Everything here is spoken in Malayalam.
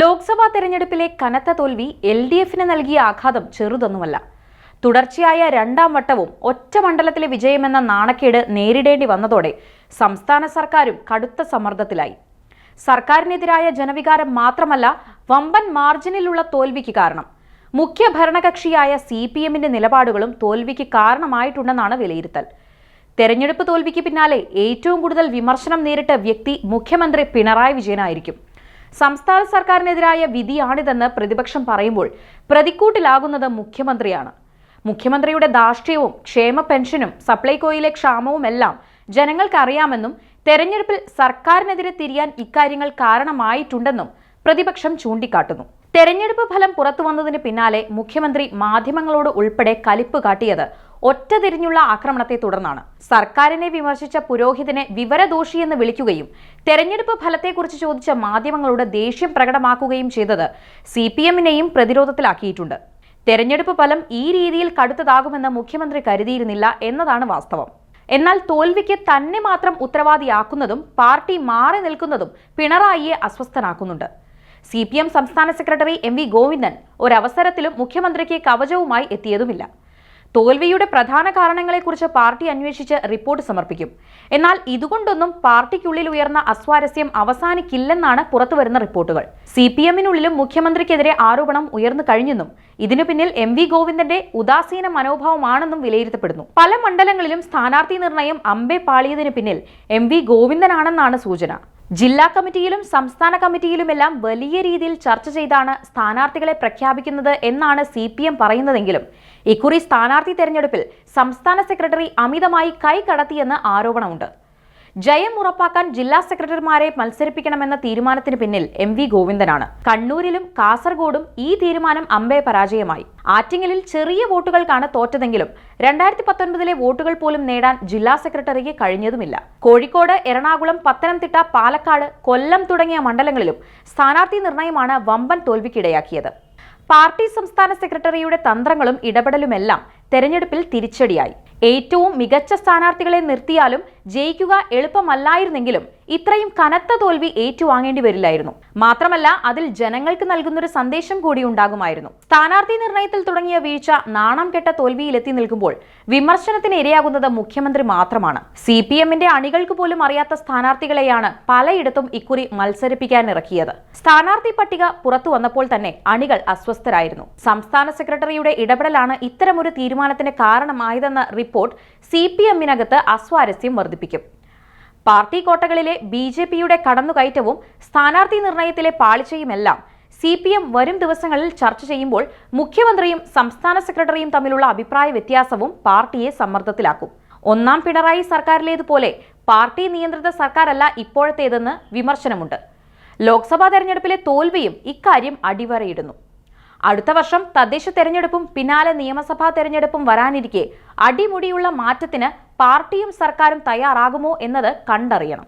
ലോക്സഭാ തെരഞ്ഞെടുപ്പിലെ കനത്ത തോൽവി എൽ ഡി എഫിന് നൽകിയ ആഘാതം ചെറുതൊന്നുമല്ല. തുടർച്ചയായ രണ്ടാം വട്ടവും ഒറ്റ മണ്ഡലത്തിലെ വിജയമെന്ന നാണക്കേട് നേരിടേണ്ടി വന്നതോടെ സംസ്ഥാന സർക്കാരും കടുത്ത സമ്മർദ്ദത്തിലായി. സർക്കാരിനെതിരായ ജനവികാരം മാത്രമല്ല വമ്പൻ മാർജിനിലുള്ള തോൽവിക്ക് കാരണം. മുഖ്യ ഭരണകക്ഷിയായ സി പി എമ്മിന്റെ നിലപാടുകളും തോൽവിക്ക് കാരണമായിട്ടുണ്ടെന്നാണ് വിലയിരുത്തൽ. തെരഞ്ഞെടുപ്പ് തോൽവിക്ക് പിന്നാലെ ഏറ്റവും കൂടുതൽ വിമർശനം നേരിട്ട വ്യക്തി മുഖ്യമന്ത്രി പിണറായി വിജയനായിരിക്കും. സംസ്ഥാന സർക്കാരിനെതിരായ വിധിയാണിതെന്ന് പ്രതിപക്ഷം പറയുമ്പോൾ പ്രതിക്കൂട്ടിലാകുന്നത് മുഖ്യമന്ത്രിയാണ്. മുഖ്യമന്ത്രിയുടെ ധാർഷ്ട്യവും ക്ഷേമ പെൻഷനും സപ്ലൈകോയിലെ ക്ഷാമവുമെല്ലാം ജനങ്ങൾക്കറിയാമെന്നും തെരഞ്ഞെടുപ്പിൽ സർക്കാരിനെതിരെ തിരിയാൻ ഇക്കാര്യങ്ങൾ കാരണമായിട്ടുണ്ടെന്നും പ്രതിപക്ഷം ചൂണ്ടിക്കാട്ടുന്നു. തെരഞ്ഞെടുപ്പ് ഫലം പുറത്തു വന്നതിന് പിന്നാലെ മുഖ്യമന്ത്രി മാധ്യമങ്ങളോട് ഉൾപ്പെടെ കലിപ്പ് കാട്ടിയത് ഒറ്റതിരിഞ്ഞുള്ള ആക്രമണത്തെ തുടർന്നാണ്. സർക്കാരിനെ വിമർശിച്ച പുരോഹിതനെ വിവരദോഷിയെന്ന് വിളിക്കുകയും തെരഞ്ഞെടുപ്പ് ഫലത്തെക്കുറിച്ച് ചോദിച്ച മാധ്യമങ്ങളോട് ദേഷ്യം പ്രകടമാക്കുകയും ചെയ്തത് സി പി എമ്മിനെയും പ്രതിരോധത്തിലാക്കിയിട്ടുണ്ട്. തെരഞ്ഞെടുപ്പ് ഫലം ഈ രീതിയിൽ കടുത്തതാകുമെന്ന് മുഖ്യമന്ത്രി കരുതിയിരുന്നില്ല എന്നതാണ് വാസ്തവം. എന്നാൽ തോൽവിക്ക് തന്നെ മാത്രം ഉത്തരവാദിയാക്കുന്നതും പാർട്ടി മാറി നിൽക്കുന്നതും പിണറായിയെ അസ്വസ്ഥനാക്കുന്നുണ്ട്. സി പി എം സംസ്ഥാന സെക്രട്ടറി എം വി ഗോവിന്ദൻ ഒരവസരത്തിലും മുഖ്യമന്ത്രിക്ക് കവചവുമായി എത്തിയതുമില്ല. തോൽവിയുടെ പ്രധാന കാരണങ്ങളെക്കുറിച്ച് പാർട്ടി അന്വേഷിച്ച് റിപ്പോർട്ട് സമർപ്പിക്കും. എന്നാൽ ഇതുകൊണ്ടൊന്നും പാർട്ടിക്കുള്ളിൽ ഉയർന്ന അസ്വാരസ്യം അവസാനിക്കില്ലെന്നാണ് പുറത്തുവരുന്ന റിപ്പോർട്ടുകൾ. സി പി എമ്മിനുള്ളിലും മുഖ്യമന്ത്രിക്കെതിരെ ആരോപണം ഉയർന്നു കഴിഞ്ഞെന്നും ഇതിനു പിന്നിൽ എം വി ഗോവിന്ദന്റെ ഉദാസീന മനോഭാവമാണെന്നും വിലയിരുത്തപ്പെടുന്നു. പല മണ്ഡലങ്ങളിലും സ്ഥാനാർത്ഥി നിർണയം അമ്പെ പാളിയതിനു പിന്നിൽ എം വി ഗോവിന്ദനാണെന്നാണ് സൂചന. ജില്ലാ കമ്മിറ്റിയിലും സംസ്ഥാന കമ്മിറ്റിയിലുമെല്ലാം വലിയ രീതിയിൽ ചർച്ച ചെയ്താണ് സ്ഥാനാർത്ഥികളെ പ്രഖ്യാപിക്കുന്നത് എന്നാണ് സി പി എം പറയുന്നതെങ്കിലും ഇക്കുറി സ്ഥാനാർത്ഥി തെരഞ്ഞെടുപ്പിൽ സംസ്ഥാന സെക്രട്ടറി അമിതമായി കൈ കടത്തിയെന്ന് ആരോപണമുണ്ട്. ജയം ഉറപ്പാക്കാൻ ജില്ലാ സെക്രട്ടറിമാരെ മത്സരിപ്പിക്കണമെന്ന തീരുമാനത്തിന് പിന്നിൽ എം വി ഗോവിന്ദനാണ്. കണ്ണൂരിലും കാസർഗോഡും ഈ തീരുമാനം അമ്പേ പരാജയമായി. ആറ്റിങ്ങലിൽ ചെറിയ വോട്ടുകൾക്കാണ് തോറ്റതെങ്കിലും രണ്ടായിരത്തി പത്തൊൻപതിലെ വോട്ടുകൾ പോലും നേടാൻ ജില്ലാ സെക്രട്ടറിക്ക് കഴിഞ്ഞതുമില്ല. കോഴിക്കോട് എറണാകുളം പത്തനംതിട്ട പാലക്കാട് കൊല്ലം തുടങ്ങിയ മണ്ഡലങ്ങളിലും സ്ഥാനാർത്ഥി നിർണയമാണ് വമ്പൻ തോൽവിക്കിടയാക്കിയത്. പാർട്ടി സംസ്ഥാന സെക്രട്ടറിയുടെ തന്ത്രങ്ങളും ഇടപെടലുമെല്ലാം തെരഞ്ഞെടുപ്പിൽ തിരിച്ചടിയായി. ഏറ്റവും മികച്ച സ്ഥാനാർത്ഥികളെ നിർത്തിയാലും ജയിക്കുക എളുപ്പമല്ലായിരുന്നെങ്കിലും ഇത്രയും കനത്ത തോൽവി ഏറ്റുവാങ്ങേണ്ടി വരില്ലായിരുന്നു. മാത്രമല്ല അതിൽ ജനങ്ങൾക്ക് നൽകുന്നൊരു സന്ദേശം കൂടി ഉണ്ടാകുമായിരുന്നു. സ്ഥാനാർത്ഥി നിർണയത്തിൽ തുടങ്ങിയ വീഴ്ച നാണം കെട്ട തോൽവിയിലെത്തി നിൽക്കുമ്പോൾ വിമർശനത്തിന് ഇരയാകുന്നത് മുഖ്യമന്ത്രി മാത്രമാണ്. സി പി എമ്മിന്റെ അണികൾക്ക് പോലും അറിയാത്ത സ്ഥാനാർത്ഥികളെയാണ് പലയിടത്തും ഇക്കുറി മത്സരിപ്പിക്കാൻ ഇറക്കിയത് സ്ഥാനാർത്ഥി പട്ടിക പുറത്തു വന്നപ്പോൾ തന്നെ അണികൾ അസ്വസ്ഥരായിരുന്നു. സംസ്ഥാന സെക്രട്ടറിയുടെ ഇടപെടലാണ് ഇത്തരമൊരു തീരുമാനത്തിന് കാരണമായതെന്ന റിപ്പോർട്ട് സി പി എമ്മിനകത്ത് അസ്വാരസ്യം വർദ്ധിപ്പിക്കും. പാർട്ടി കോട്ടകളിലെ ബി ജെ പിയുടെ കടന്നുകയറ്റവും സ്ഥാനാർത്ഥി നിർണയത്തിലെ പാളിച്ചയുമെല്ലാം സി പി എം വരും ദിവസങ്ങളിൽ ചർച്ച ചെയ്യുമ്പോൾ മുഖ്യമന്ത്രിയും സംസ്ഥാന സെക്രട്ടറിയും തമ്മിലുള്ള അഭിപ്രായ വ്യത്യാസവും പാർട്ടിയെ സമ്മർദ്ദത്തിലാക്കും. ഒന്നാം പിണറായി സർക്കാരിലേതുപോലെ പാർട്ടി നിയന്ത്രിത സർക്കാരല്ല ഇപ്പോഴത്തേതെന്ന് വിമർശനമുണ്ട്. ലോക്സഭാ തെരഞ്ഞെടുപ്പിലെ തോൽവിയും ഇക്കാര്യം അടിവരയിടുന്നു. അടുത്ത വർഷം തദ്ദേശ തെരഞ്ഞെടുപ്പും പിന്നാലെ നിയമസഭാ തെരഞ്ഞെടുപ്പും വരാനിരിക്കെ അടിമുടിയുള്ള മാറ്റത്തിന് പാർട്ടിയും സർക്കാരും തയ്യാറാകുമോ എന്നത് കണ്ടറിയണം.